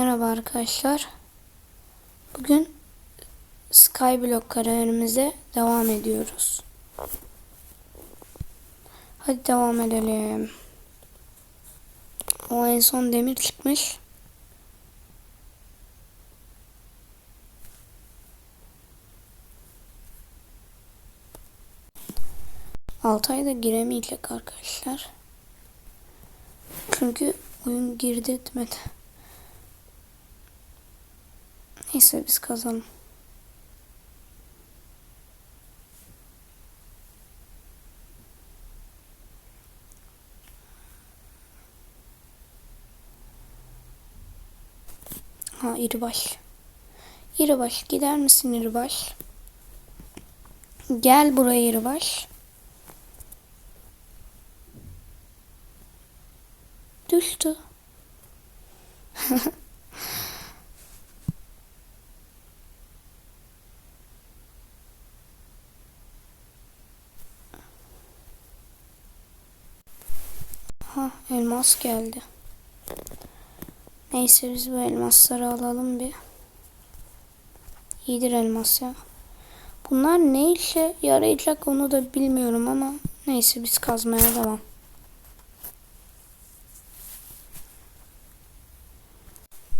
Merhaba arkadaşlar. Bugün Skyblock kariyerimize devam ediyoruz. Hadi devam edelim. O en son demir çıkmış. Altı ayda giremeyecek arkadaşlar. Çünkü oyun girdirtmedi. Neyse biz kazalım. Ha İribaş. İribaş gider misin İribaş? Gel buraya İribaş. Düştü. Ha elmas geldi. Neyse biz bu elmasları alalım bir. İyidir elmas ya. Bunlar ne işe yarayacak onu da bilmiyorum ama neyse biz kazmaya devam.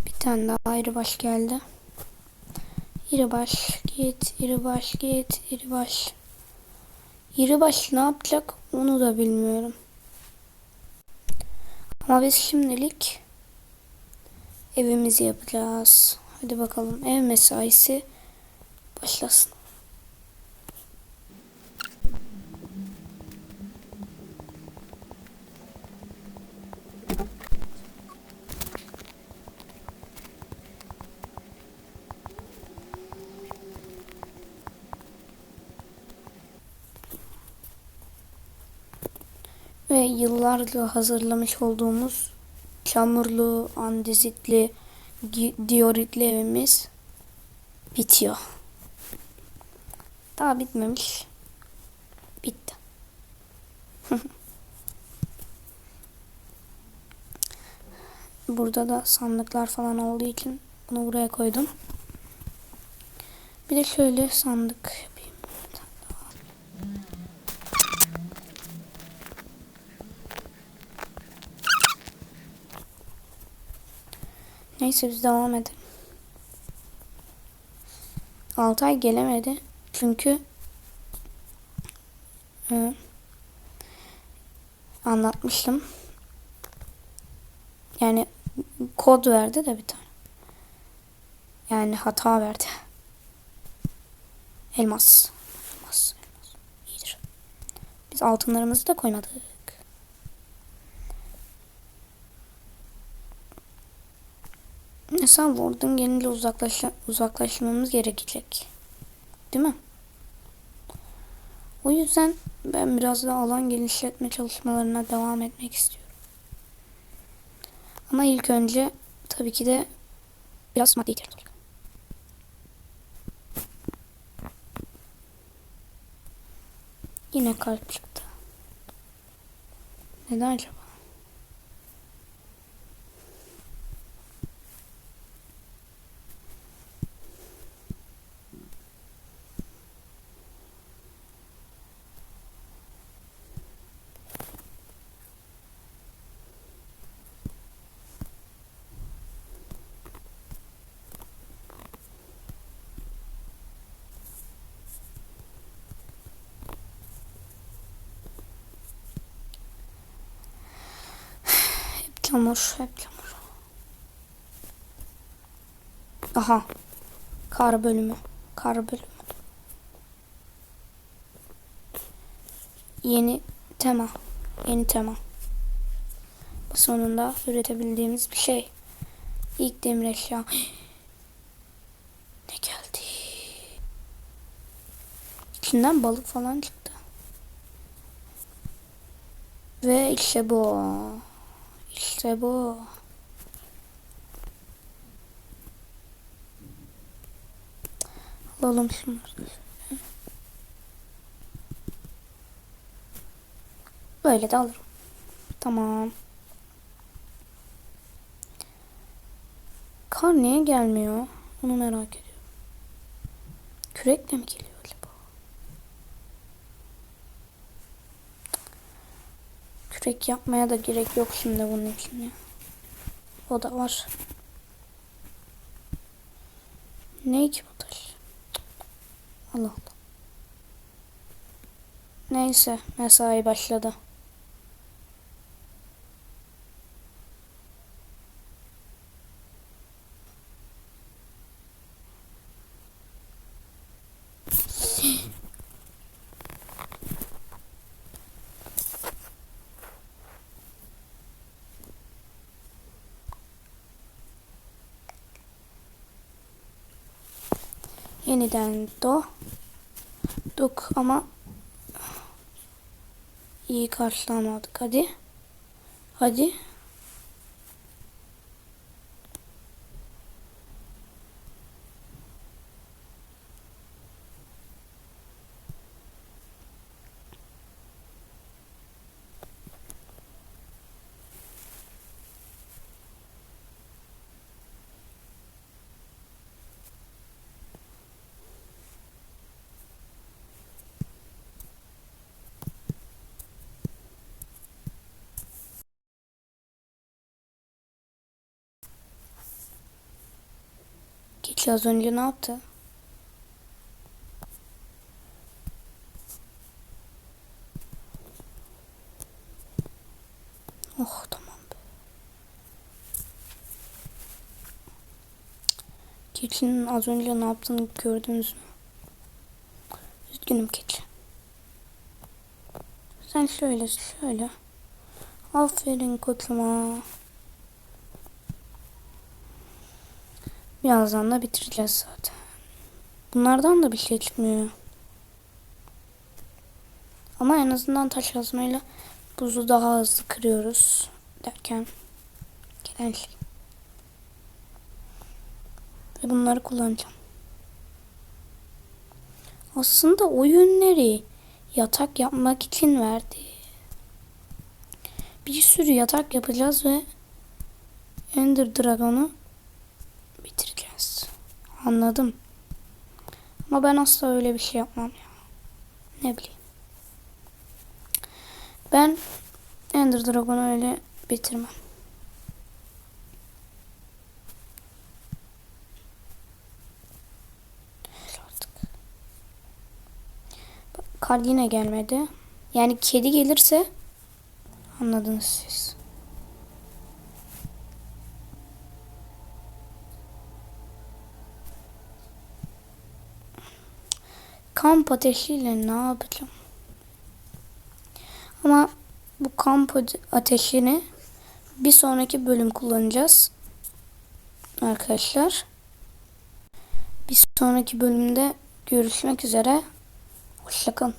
Bir tane daha ayrı baş geldi. İri baş git, iri baş git, iri baş. İri baş ne yapacak onu da bilmiyorum. Ama biz şimdilik evimizi yapacağız. Hadi bakalım ev mesaisi başlasın. Ve yıllarca hazırlamış olduğumuz çamurlu, andezitli, dioritli evimiz bitiyor. Daha bitmemiş. Bitti. Burada da sandıklar falan olduğu için bunu buraya koydum. Bir de şöyle sandık Neyse biz devam edelim. Altay gelemedi. Çünkü e, anlatmıştım. Yani kod verdi de bir tane. Yani hata verdi. Elmas. Elmas. Elmas. İyidir. Biz altınlarımızı da koymadık. Mesela Ward'un gelince uzaklaş uzaklaşmamız gerekecek. Değil mi? O yüzden ben biraz daha alan genişletme çalışmalarına devam etmek istiyorum. Ama ilk önce tabii ki de biraz maddi olacak. Yine kalp çıktı. Neden acaba? Çamur, hep çamur. Aha. Kar bölümü. Kar bölümü. Yeni tema. Yeni tema. Bu sonunda üretebildiğimiz bir şey. İlk demir eşya. Ne geldi? İçinden balık falan çıktı. Ve işte bu. İşte bu. Alalım şunları. Böyle de alırım. Tamam. Kar niye gelmiyor? Onu merak ediyorum. Kürekle mi geliyor Kürek yapmaya da gerek yok şimdi bunun için ya. O da var. Ne ki bu taş? Allah Allah. Neyse mesai başladı. Yeniden do. Duk ama iyi karşılamadık. Hadi. Hadi. Keçi az önce ne yaptı? Oh tamam be. Keçinin az önce ne yaptığını gördünüz mü? Üzgünüm keçi. Sen şöyle şöyle. Aferin koçuma. Birazdan da bitireceğiz zaten. Bunlardan da bir şey çıkmıyor. Ama en azından taş kazmayla buzu daha hızlı kırıyoruz derken gelen şey. Ve bunları kullanacağım. Aslında o yatak yapmak için verdi. Bir sürü yatak yapacağız ve Ender Dragon'u bitireceğiz. Anladım. Ama ben asla öyle bir şey yapmam ya. Ne bileyim. Ben Ender Dragon'u öyle bitirmem. Kar yine gelmedi. Yani kedi gelirse anladınız siz. Kamp ateşiyle ne yapacağım? Ama bu kamp ateşini bir sonraki bölüm kullanacağız. Arkadaşlar. Bir sonraki bölümde görüşmek üzere. Hoşçakalın.